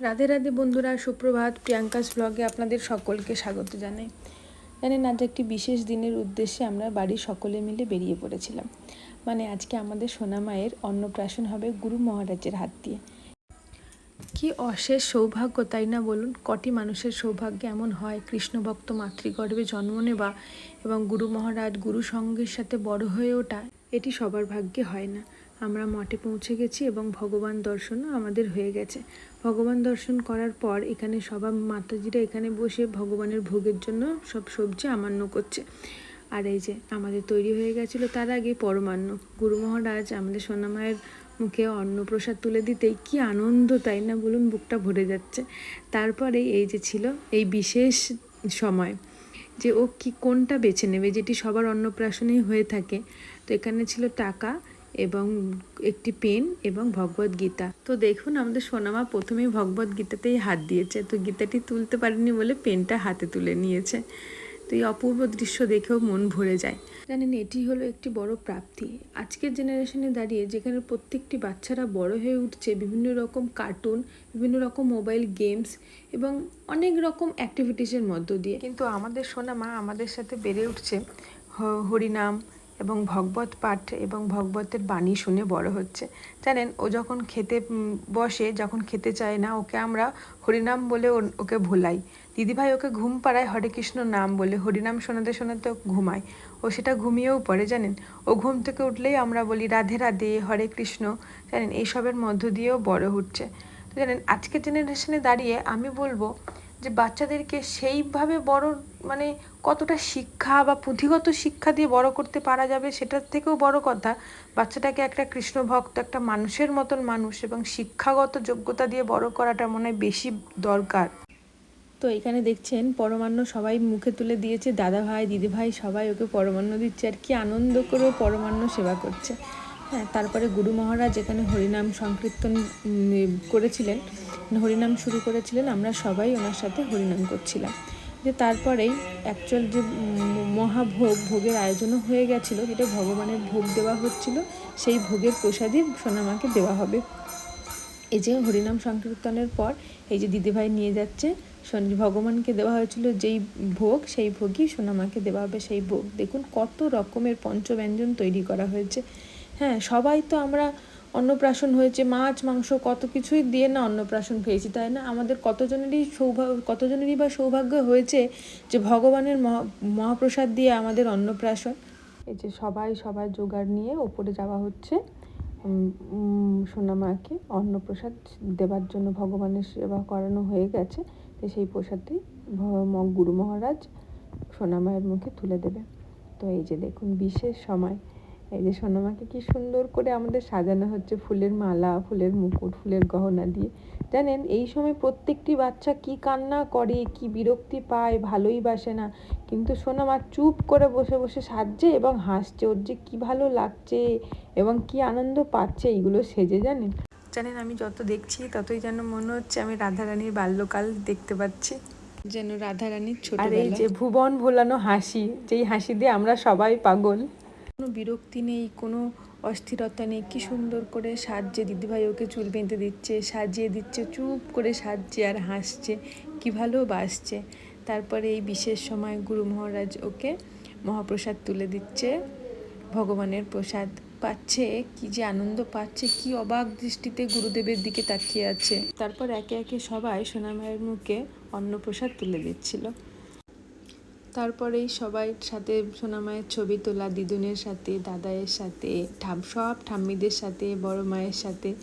রাধে রাধে বন্ধুরা, সুপ্রভাত প্রিয়াঙ্কাস ব্লগে আপনাদের সকলকে স্বাগত জানাই। জানেন আজ একটি বিশেষ দিনের উদ্দেশ্যে আমরা বাড়ির সকলে মিলে বেরিয়ে পড়েছিলাম। মানে আজকে আমাদের সোনামায়ের অন্নপ্রাশন হবে গুরু মহারাজের হাত দিয়ে। কি অশেষ সৌভাগ্য, তাই না বলুন? কটি মানুষের সৌভাগ্য এমন হয় কৃষ্ণভক্ত মাতৃগর্ভে জন্ম নেওয়া এবং গুরু মহারাজ গুরু সঙ্গের সাথে বড় হয়ে ওঠা, এটি সবার ভাগ্যে হয় না। আমরা মঠে পৌঁছে গেছি এবং ভগবান দর্শনও আমাদের হয়ে গেছে। ভগবান দর্শন করার পর এখানে সবার মাতাজিরা এখানে বসে ভগবানের ভোগের জন্য সব সবজি আমান্য করছে। আর এই যে আমাদের তৈরি হয়ে গেছিল তার আগে পরমান্ন। গুরু মহারাজ আমাদের সোনামায়ের মুখে অন্নপ্রসাদ তুলে দিতেই কি আনন্দ, তাই না বলুন? বুকটা ভরে যাচ্ছে। তারপরে এই যে ছিল এই বিশেষ সময় যে ও কি কোনটা বেছে নেবে, যেটি সবার অন্নপ্রাশনেই হয়ে থাকে। তো এখানে ছিল টাকা এবং একটি পেন এবং ভগবত গীতা। তো দেখুন, আমাদের সোনামা প্রথমেই ভগবত গীতাতেই হাত দিয়েছে। তো গীতাটি তুলতে পারেনি বলে পেনটা হাতে তুলে নিয়েছে। তো এই অপূর্ব দৃশ্য দেখেও মন ভরে যায়। জানেন, এটি হলো একটি বড় প্রাপ্তি। আজকের জেনারেশনে দাঁড়িয়ে যেখানে প্রত্যেকটি বাচ্চারা বড় হয়ে উঠছে, বিভিন্ন রকম কার্টুন বিভিন্ন রকম মোবাইল গেমস এবং অনেক রকম অ্যাক্টিভিটিসের মধ্য দিয়ে। কিন্তু আমাদের সোনামা আমাদের সাথে বেড়ে উঠছে। হরিনাম এবং ভগবত পাঠ এবং ভগবতের বাণী শুনে বড় হচ্ছে। জানেন, ও যখন খেতে বসে, যখন খেতে চায় না, ওকে আমরা হরিনাম বলে ওকে ভোলাই। দিদিভাই ওকে ঘুম পাড়ায় হরে কৃষ্ণ নাম বলে হরিনাম শোনাতে শোনাতে ঘুমায়। ও সেটা ঘুমিয়েও পড়ে, জানেন? ও ঘুম থেকে উঠলেই আমরা বলি, রাধে রাধে, হরে কৃষ্ণ। জানেন? এইসবের মধ্য দিয়েও বড় হচ্ছে। তো জানেন, আজকের জেনারেশনে দাঁড়িয়ে আমি বলব যে বাচ্চাদেরকে সেইভাবে বড় মানে কতটা শিক্ষা বা পুঁথিগত শিক্ষা দিয়ে বড় করতে পারা যাবে সেটার থেকেও বড় কথা। বাচ্চাটাকে একটা কৃষ্ণ ভক্ত একটা মানুষের মতন মানুষ এবং শিক্ষাগত যোগ্যতা দিয়ে বড় করাটা মনে হয় বেশি দরকার। তো এখানে দেখছেন, পরমান্ন সবাই মুখে তুলে দিয়েছে, দাদা ভাই, দিদি ভাই সবাই ওকে পরমান্ন দিচ্ছে আর কি আনন্দ করে পরমান্ন সেবা করছে। হ্যাঁ তারপরে গুরু মহারাজ এখানে হরিনাম সংকীর্তন করেছিলেন। হরিনাম শুরু করেছিলেন, আমরা সবাই ওনার সাথে হরিনাম করছিলাম। যে তারপরেই অ্যাকচুয়াল যে মহাভোগ, ভোগের আয়োজনও হয়ে গেছিল, যেটা ভগবানের ভোগ দেওয়া হচ্ছিল, সেই ভোগের প্রসাদই সোনামাকে দেওয়া হবে। এই যে হরিনাম সংকীর্তনের পর এই যে দিদিভাই নিয়ে যাচ্ছে ভগবানকে দেওয়া হয়েছিল যেই ভোগ, সেই ভোগই সোনামাকে দেওয়া হবে, সেই ভোগ। দেখুন কত রকমের পঞ্চব্যঞ্জন তৈরি করা হয়েছে। হ্যাঁ সবাই তো আমরা অন্নপ্রাশন হয়েছে, মাছ, মাংস, কত কিছুই দিয়ে না অন্নপ্রাশন পেয়েছি তাই না? আমাদের কতজনেরই সৌভাগ্য কতজনেরই বা সৌভাগ্য হয়েছে যে ভগবানের মহা, মহাপ্রসাদ দিয়ে আমাদের অন্নপ্রাশন। এই যে সবাই, সবার জোগাড় নিয়ে ওপরে যাওয়া হচ্ছে। সোনামাকে অন্নপ্রসাদ দেবার জন্য ভগবানের সেবা করানো হয়ে গেছে, তো সেই প্রসাদটি গুরু মহারাজ সোনামায়ের মুখে তুলে দেবে তো এই যে দেখুন, বিশেষ সময়। এই যে সোনামাকে কি সুন্দর করে আমাদের সাজানো হচ্ছে ফুলের মালা ফুলের মুকুট ফুলের গহনা দিয়ে। জানেন এই সময় প্রত্যেকটি বাচ্চা কি কান্না করে কি বিরক্তি পায় ভালোই বাসে না। কিন্তু সোনামা চুপ করে বসে বসে সাজছে এবং হাসছে ওর যে কি ভালো লাগছে এবং কি আনন্দ পাচ্ছে এইগুলো সেজে জানেন? জানেন আমি যত দেখছি ততই যেন মনে হচ্ছে আমি রাধারানীর বাল্যকাল দেখতে পাচ্ছি। যেন রাধারানীর ছোট আর এই যে ভুবন ভোলানো হাসি যেই হাসি দিয়ে আমরা সবাই পাগল। কোনো বিরক্তি নেই, কোনো অস্থিরতা নেই। কি সুন্দর করে সাজছে দিদিভাই, ওকে চুল বেঁধে দিচ্ছে, সাজিয়ে দিচ্ছে, চুপ করে সাজছে আর হাসছে। কি ভালোবাসছে। তারপরে এই বিশেষ সময় গুরু মহারাজ ওকে মহাপ্রসাদ তুলে দিচ্ছে, ভগবানের প্রসাদ পাচ্ছে। কি যে আনন্দ পাচ্ছে, কি অবাক দৃষ্টিতে গুরুদেবের দিকে তাকিয়ে আছে। তারপর একে একে সবাই সোনামায়ের মুখে অন্নপ্রসাদ তুলে দিচ্ছিল। তারপরেই সবাই সাথে সোনামায়ের ছবি তোলা, দিদুনের সাথে, দাদায়ের সাথে, ঠাম, সব ঠাম্মিদের সাথে, বড় মায়ের সাথে।